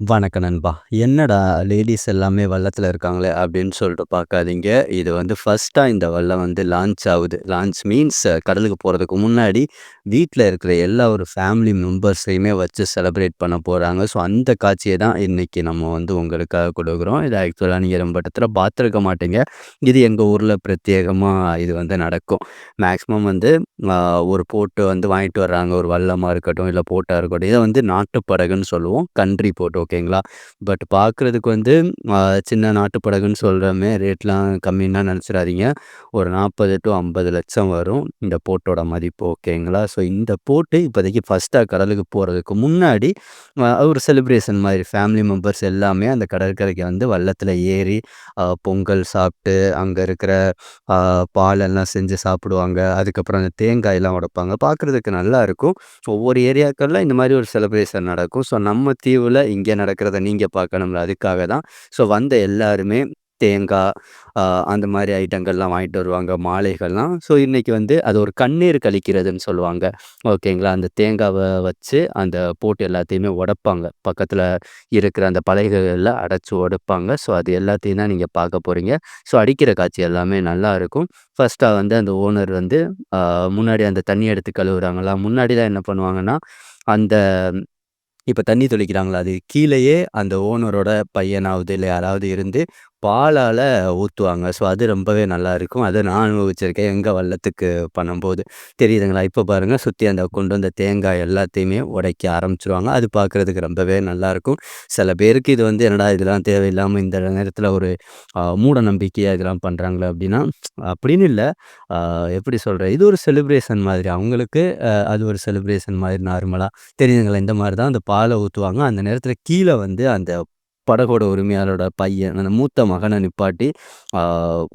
வணக்கம் நண்பா. என்னடா லேடீஸ் எல்லாமே வள்ளத்தில் இருக்காங்களே அப்படின்னு சொல்லிட்டு பார்க்காதீங்க. இது வந்து ஃபஸ்ட்டாக இந்த வல்லம் வந்து லான்ச் ஆகுது லான்ச் மீன்ஸ் கடலுக்கு போகிறதுக்கு முன்னாடி வீட்டில் இருக்கிற எல்லா ஒரு ஃபேமிலி மெம்பர்ஸையுமே வச்சு செலிப்ரேட் பண்ண போகிறாங்க ஸோ அந்த காட்சியை தான் இன்றைக்கி நம்ம வந்து உங்களுக்காக கொடுக்குறோம் இது ஆக்சுவலாக நீங்கள் ரொம்ப இடத்துல பார்த்துருக்க மாட்டீங்க. இது எங்கள் ஊரில் பிரத்யேகமாக இது வந்து நடக்கும். மேக்ஸிமம் வந்து ஒரு போட்டு வந்து வாங்கிட்டு வர்றாங்க. ஒரு வல்லமாக இருக்கட்டும், இல்லை போட்டாக இருக்கட்டும். இதை வந்து நாட்டுப்படகுன்னு சொல்லுவோம். கண்ட்ரி போட் ஓகேங்களா? பட் பார்க்குறதுக்கு வந்து சின்ன நாட்டு படகுன்னு சொல்கிறமே ரேட்லாம் கம்மின்னா நினச்சிடாதீங்க ஒரு நாற்பது டு ஐம்பது லட்சம் வரும். இந்த போட்டோட மதிப்பு ஓகேங்களா? ஸோ இந்த போட்டு இப்போதைக்கு ஃபஸ்ட்டாக கடலுக்கு போகிறதுக்கு முன்னாடி ஒரு செலிப்ரேஷன் மாதிரி ஃபேமிலி மெம்பர்ஸ் எல்லாமே அந்த கடற்கரைக்கு வந்து வள்ளத்தில் ஏறி பொங்கல் சாப்பிட்டு அங்கே இருக்கிற பாலெல்லாம் செஞ்சு சாப்பிடுவாங்க. அதுக்கப்புறம் அந்த தேங்காய்லாம் உடைப்பாங்க. பார்க்குறதுக்கு நல்லாருக்கும். ஒவ்வொரு ஏரியாக்களில் இந்த மாதிரி ஒரு செலிப்ரேஷன் நடக்கும். ஸோ நம்ம தீவில் இங்கே நடக்கிறத நீங்கள் பார்க்கணும்ல அதுக்காக தான். ஸோ வந்த எல்லாருமே தேங்காய் அந்த மாதிரி ஐட்டங்கள்லாம் வாங்கிட்டு வருவாங்க. மாலைகள்லாம். ஸோ இன்றைக்கி வந்து அது ஒரு கண்ணீர் கழிக்கிறதுன்னு சொல்லுவாங்க. ஓகேங்களா? அந்த தேங்காவை வச்சு அந்த போட்டு எல்லாத்தையுமே உடைப்பாங்க. பக்கத்தில் இருக்கிற அந்த பலகைகள்ல அடைச்சு உடைப்பாங்க. ஸோ அது எல்லாத்தையும் தான் நீங்கள் பார்க்க போகிறீங்க ஸோ அடிக்கிற காட்சி எல்லாமே நல்லாருக்கும். ஃபஸ்ட்டாக வந்து அந்த ஓனர் வந்து முன்னாடி அந்த தண்ணி எடுத்து கழுவுகிறாங்களா முன்னாடி தான் என்ன பண்ணுவாங்கன்னா, அந்த இப்போ தண்ணி தெளிக்கிறாங்களா? அது கீழேயே அந்த ஓனரோட பையனாவது, இல்லை யாராவது இருந்து பாலால் ஊற்றுவாங்க ஸோ அது ரொம்பவே நல்லாயிருக்கும் அதை நான் அனுபவிச்சிருக்கேன். எங்கள் வல்லத்துக்கு பண்ணும்போது. தெரியுதுங்களா? இப்போ பாருங்கள் சுற்றி அந்த கொண்டு வந்த தேங்காய் எல்லாத்தையுமே உடைக்க ஆரம்பிச்சிருவாங்க அது பார்க்குறதுக்கு ரொம்பவே நல்லாயிருக்கும் சில பேருக்கு இது வந்து என்னடா இதெல்லாம் தேவையில்லாமல் இந்த நேரத்தில் ஒரு மூட நம்பிக்கையாக இதெல்லாம் பண்ணுறாங்களே அப்படின்னா, அப்படின்னு இல்லை எப்படி சொல்கிறேன் இது ஒரு செலிப்ரேஷன் மாதிரி. அவங்களுக்கு அது ஒரு செலிப்ரேஷன் மாதிரி நார்மலாக தெரியுதுங்களா? இந்த மாதிரி தான் அந்த பாலை ஊற்றுவாங்க அந்த நேரத்தில் கீழே வந்து அந்த படகோட உரிமையாளரோட பையன், அந்த மூத்த மகனை நிப்பாட்டி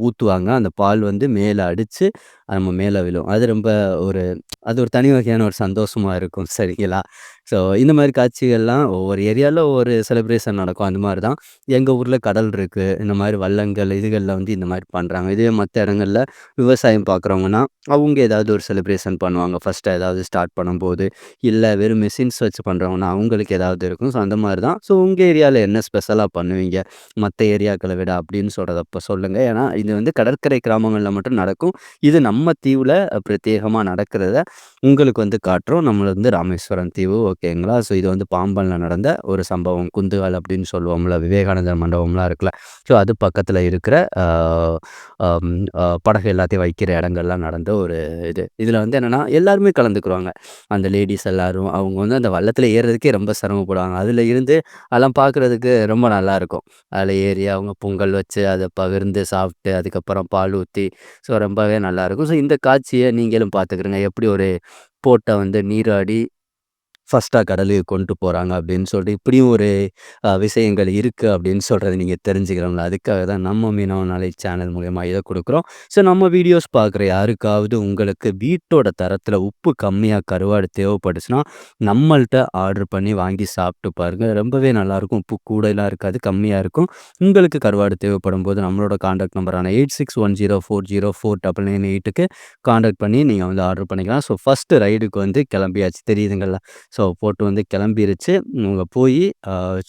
ஊற்றுவாங்க அந்த பால் வந்து மேலே அடித்து நம்ம மேலே விழும். அது ரொம்ப ஒரு அது ஒரு தனி வகையான ஒரு சந்தோஷமாக இருக்கும். சரிங்களா? ஸோ இந்த மாதிரி காட்சிகள்லாம் ஒவ்வொரு ஏரியாவில் ஒவ்வொரு செலிப்ரேஷன் நடக்கும். அந்த மாதிரி தான். எங்கள் ஊரில் கடல் இருக்குது இந்த மாதிரி வள்ளங்கள் இதுகளில் வந்து இந்த மாதிரி பண்ணுறாங்க இதே மற்ற இடங்களில் விவசாயம் பார்க்குறவங்கன்னா, அவங்க ஏதாவது ஒரு செலிப்ரேஷன் பண்ணுவாங்க. ஃபஸ்ட்டு ஏதாவது ஸ்டார்ட் பண்ணும்போது. இல்லை வெறும் மிஷின்ஸ் வச்சு பண்ணுறவங்கன்னா அவங்களுக்கு ஏதாவது இருக்கும். ஸோ அந்த மாதிரி தான். ஸோ உங்கள் ஏரியாவில் என்ன ஸ்பெஷலாக பண்ணுவீங்க? மற்ற ஏரியாக்களை விட அப்படின்னு சொல்கிறதப்போ சொல்லுங்கள் ஏன்னா இது வந்து கடற்கரை கிராமங்களில் மட்டும் நடக்கும். இது நம்ம தீவில் பிரத்யேகமாக நடக்கிறத உங்களுக்கு வந்து காட்டுறோம். நம்மளது வந்து ராமேஸ்வரம் தீவு ஓகேங்களா? ஸோ இது வந்து பாம்பனில் நடந்த ஒரு சம்பவம். குந்துகால் அப்படின்னு சொல்லுவோம்ல. விவேகானந்தர் மண்டபம்லாம் இருக்குல்ல. ஸோ அது பக்கத்தில் இருக்கிற படகு எல்லாத்தையும் வைக்கிற இடங்கள்லாம் நடந்த ஒரு இது. இதில் வந்து என்னன்னா, எல்லாருமே கலந்துக்குருவாங்க. அந்த லேடிஸ் எல்லோரும் அவங்க வந்து அந்த வள்ளத்தில் ஏறுறதுக்கே ரொம்ப சிரமப்படுவாங்க. அதில் இருந்து அதெல்லாம் பார்க்குறதுக்கு ரொம்ப நல்லாயிருக்கும் அதில் ஏறி அவங்க பொங்கல் வச்சு, அதை பகிர்ந்து சாப்பிட்டு அதுக்கப்புறம் பால் ஊற்றி ஸோ ரொம்பவே நல்லாயிருக்கும் ஸோ இந்த காட்சியை நீங்களும் பார்த்துக்கிருங்க. எப்படி ஒரு போட்டை வந்து நீராடி ஃபஸ்ட்டாக கடலுக்கு கொண்டு போகிறாங்க அப்படின்னு சொல்லிட்டு, இப்படியும் ஒரு விஷயங்கள் இருக்குது அப்படின்னு சொல்கிறத நீங்கள் தெரிஞ்சுக்கிறோம்ல அதுக்காக தான் நம்ம மீனவ நாளை சேனல் மூலயமா இதை கொடுக்குறோம் ஸோ நம்ம வீடியோஸ் பார்க்குற யாருக்காவது உங்களுக்கு வீட்டோட தரத்தில் உப்பு கம்மியாக கருவாடு தேவைப்பட்டுச்சுன்னா, நம்மள்கிட்ட ஆர்டர் பண்ணி வாங்கி சாப்பிட்டு பாருங்கள் ரொம்பவே நல்லாயிருக்கும் உப்பு கூடலாம் இருக்காது. கம்மியாக இருக்கும். உங்களுக்கு கருவாடு தேவைப்படும் போது நம்மளோட contact நம்பரான eight six one zero four zero four double nine எயிட்டுக்கு காண்டாக்ட் பண்ணி நீங்கள் வந்து ஆர்டர் பண்ணிக்கலாம். ஸோ ஃபஸ்ட்டு ரைடுக்கு வந்து கிளம்பியாச்சு. தெரியுதுங்களா ஸோ போட்டு வந்து கிளம்பிருச்சு. அவங்க போய்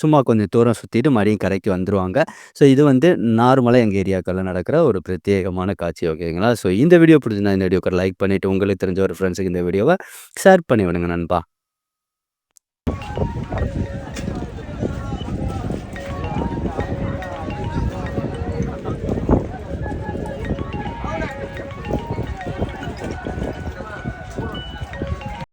சும்மா கொஞ்சம் தூரம் சுற்றிட்டு மறுபடியும் கரைக்கு வந்துடுவாங்க ஸோ இது வந்து நார்மலாக எங்கள் ஏரியாக்களில் நடக்கிற ஒரு பிரத்யேகமான காட்சி ஓகேங்களா? ஸோ இந்த வீடியோ பிடிச்சிருந்தா இந்த வீடியோக்கு லைக் பண்ணிவிட்டு உங்களுக்கு தெரிஞ்ச ஒரு ஃப்ரெண்ட்ஸுக்கு இந்த வீடியோவை ஷேர் பண்ணி விடுங்க நண்பா.